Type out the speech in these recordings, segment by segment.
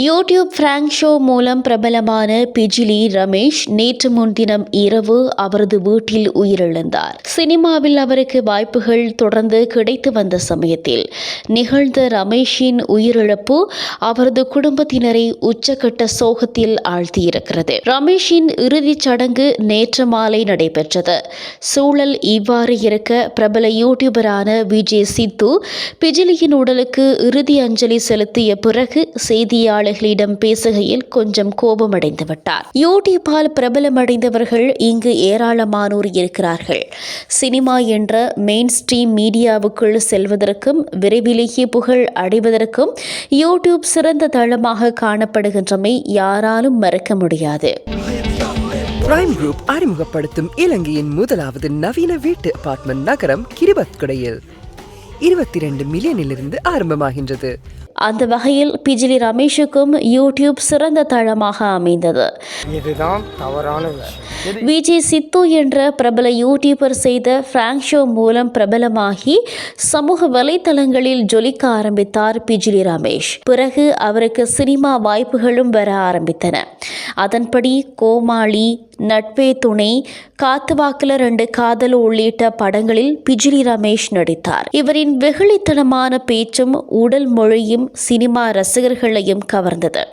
YouTube Frank show மூலம் பிரபலமான பிஜிலி ரமேஷ் நேற்று முன்தினம் இரவு அவரது வீட்டில் உயிரிழந்தார். சினிமாவில் அவருக்கு வாய்ப்புகள் தொடர்ந்து கிடைத்து வந்த சமயத்தில் நிகழ்ந்த ரமேஷின் உயிரிழப்பு அவரது குடும்பத்தினரை உச்சக்கட்ட சோகத்தில் ஆழ்த்தியிருக்கிறது. ரமேஷின் இறுதிச் சடங்கு நேற்று மாலை நடைபெற்றது. சூழல் இவ்வாறு இருக்க பிரபல யூடியூபரான விஜய் சித்து பிஜிலியின் உடலுக்கு இறுதி அஞ்சலி செலுத்திய பிறகு செய்தியாளர்களிடம் பேசுகையில் கொஞ்சம் கோபமடைந்து விட்டார். யூடியூப்பால் பிரபலமடைந்தவர்கள் இங்கு ஏராளமானோர் இருக்கிறார்கள். சினிமா என்ற மெயின் ஸ்ட்ரீம் மீடியாவுக்குள் செல்வதற்கும் விரைவிலேயே புகழ் அடைவதற்கும் யூடியூப் சிறந்த தளமாக காணப்படுகின்றமை யாராலும் மறக்க முடியாது. பிரைம் குரூப் அறிமுகப்படுத்தும் இலங்கையின் முதலாவது நவீன வீட்டு அபார்ட்மெண்ட் நகரம் கிரிபத்குடையில். இருபத்தி ரெண்டு மில்லியனிலிருந்து ஆரம்பமாகின்றது. அந்த வகையில் பிஜிலி ரமேஷுக்கும் யூடியூப் சிறந்த தளமாக அமைந்தது. இதுதான் தவறான விஜய் சித்து என்ற பிரபல யூடியூபர் செய்த பிராங்க் ஷோ மூலம் பிரபலமாகி சமூக வலைத்தளங்களில் ஜொலிக்க ஆரம்பித்தார் பிஜிலி ரமேஷ். பிறகு அவருக்கு சினிமா வாய்ப்புகளும் வர ஆரம்பித்தன. அதன்படி கோமாளி நட்பே துணை காத்துவாக்குல ரெண்டு காதல் உள்ளிட்ட படங்களில் பிஜிலி ரமேஷ் நடித்தார். இவரின் வெகுளித்தனமான பேச்சும் உடல் மொழியும் சினிமா ரசிகர்களையும் கவர்ந்தது.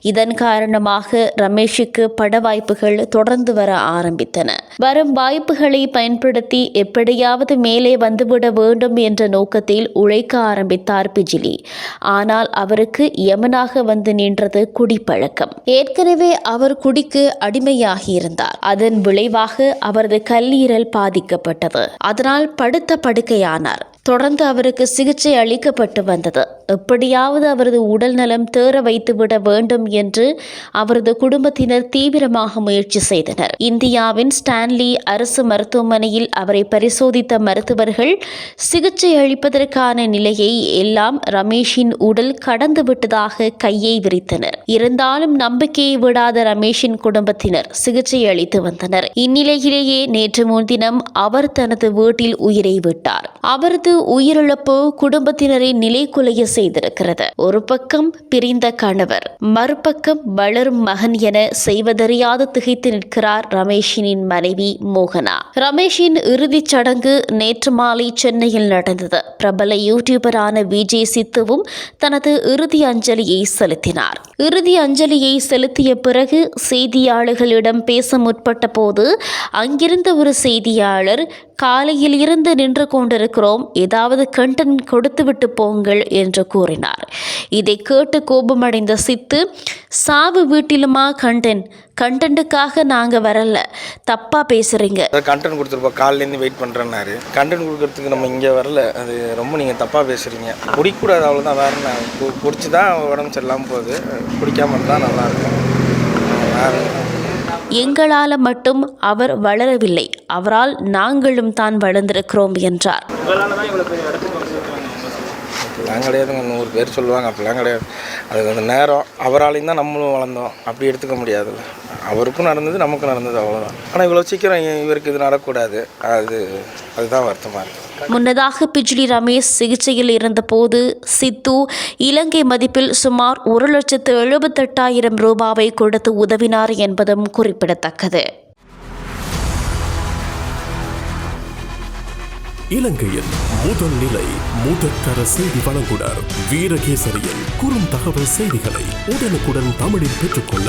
இதன் காரணமாக ரமேஷுக்கு பட வாய்ப்புகள் தொடர்ந்து வர ஆரம்பித்தன. வரும் வாய்ப்புகளை பயன்படுத்தி எப்படியாவது மேலே வந்துவிட வேண்டும் என்ற நோக்கத்தில் உழைக்க ஆரம்பித்தார் பிஜிலி. ஆனால் அவருக்கு யமனாக வந்து நின்றது குடிப்பழக்கம். ஏற்கனவே அவர் குடிக்கு அடிமையாகியிருந்தார். அதன் விளைவாக அவரது கல்லீரல் பாதிக்கப்பட்டது. அதனால் படுத்த படுக்கையானார். தொடர்ந்து அவருக்கு சிகிச்சை அளிக்கப்பட்டு வந்தது. எப்படியாவது அவரது உடல் நலம் தேற வைத்துவிட வேண்டும் என்று அவரது குடும்பத்தினர் தீவிரமாக முயற்சி செய்தனர். இந்தியாவின் ஸ்டான்லி அரசு மருத்துவமனையில் அவரை பரிசோதித்த மருத்துவர்கள் சிகிச்சை அளிப்பதற்கான நிலையை எல்லாம் ரமேஷின் உடல் கடந்து விட்டதாக கையை விரித்தனர். இருந்தாலும் நம்பிக்கையை விடாத ரமேஷின் குடும்பத்தினர் சிகிச்சை அளித்து வந்தனர். இந்நிலையிலேயே நேற்று முன்தினம் அவர் தனது வீட்டில் உயிரை விட்டார். அவரது உயிரிழப்பு குடும்பத்தினரை நிலைகுலைய செய்திருக்கிறது. ஒரு பக்கம் பிரிந்த கணவர் மறுபக்கம் வளரும் மகன் என செய்வதறியாது திகைத்து நிற்கிறார் ரமேஷினின் மனைவி மோகனா. ரமேஷின் இறுதிச் சடங்கு நேற்று மாலை சென்னையில் நடந்தது. பிரபல யூடியூபரான விஜய் சித்துவும் தனது இறுதி அஞ்சலியை செலுத்தினார். இறுதி அஞ்சலியை செலுத்திய பிறகு செய்தியாளர்களிடம் பேச முற்பட்ட போது அங்கிருந்த ஒரு செய்தியாளர் காலையில் இருந்து நின்று கொண்டிருக்கிறோம். ஏதாவது கண்டன் கொடுத்துவிட்டு போங்கள் என்று கூறினார். இதை கேட்டு கோபமடைந்த சித்து சாவு வீட்டிலுமா கண்டென்ட் கண்டென்ட்டுக்காக நாங்கள் வரல. தப்பா பேசுறீங்க. கண்டென்ட் கொடுத்துருப்போம் காலையிலேருந்து வெயிட் பண்ணுறேன்னாரு கண்டென்ட் கொடுக்கறதுக்கு நம்ம இங்கே வரல. அது ரொம்ப நீங்கள் தப்பாக பேசுகிறீங்க குடிக்கக்கூடாது அவ்வளோதான் வேற என்ன? கு- குடிச்சு தான் உடம்பு சரியில்லாமல் போகுது. குடிக்காம இருந்தால் நல்லாயிருக்கும் வேற எங்களால் மட்டும் அவர் வளரவில்லை. அவரால் நாங்களும் தான் வளர்ந்திருக்கிறோம் என்றார். அப்படிலாம் கிடையாதுங்க. நூறு பேர் சொல்லுவாங்க அப்படிலாம் கிடையாது. அது அந்த நேரம். அவராலையும் தான் நம்மளும் வளர்ந்தோம். அப்படி எடுத்துக்க முடியாதுல்ல. அவருக்கும் நடந்தது நமக்கும் நடந்தது அவ்வளோதான் ஆனால் இவ்வளோ சீக்கிரம் இவருக்கு இது நடக்கக்கூடாது அது அதுதான் வருத்தமாக இருக்குது முன்னதாக பிஜ்லி ரமேஷ் சிகிச்சையில் இருந்தபோது சித்து இலங்கை மதிப்பில் சுமார் ஒரு லட்சத்து எழுபத்தெட்டாயிரம் ரூபாவை கொடுத்து உதவினார் என்பதும் குறிப்பிடத்தக்கது. இலங்கையின் முதல் நிலை முதற்கர செய்தி வழங்குனர் வீரகேசரியின் குறும் தகவல் செய்திகளை உடனுக்குடன் தமிழில் பெற்றுக்கொள்ள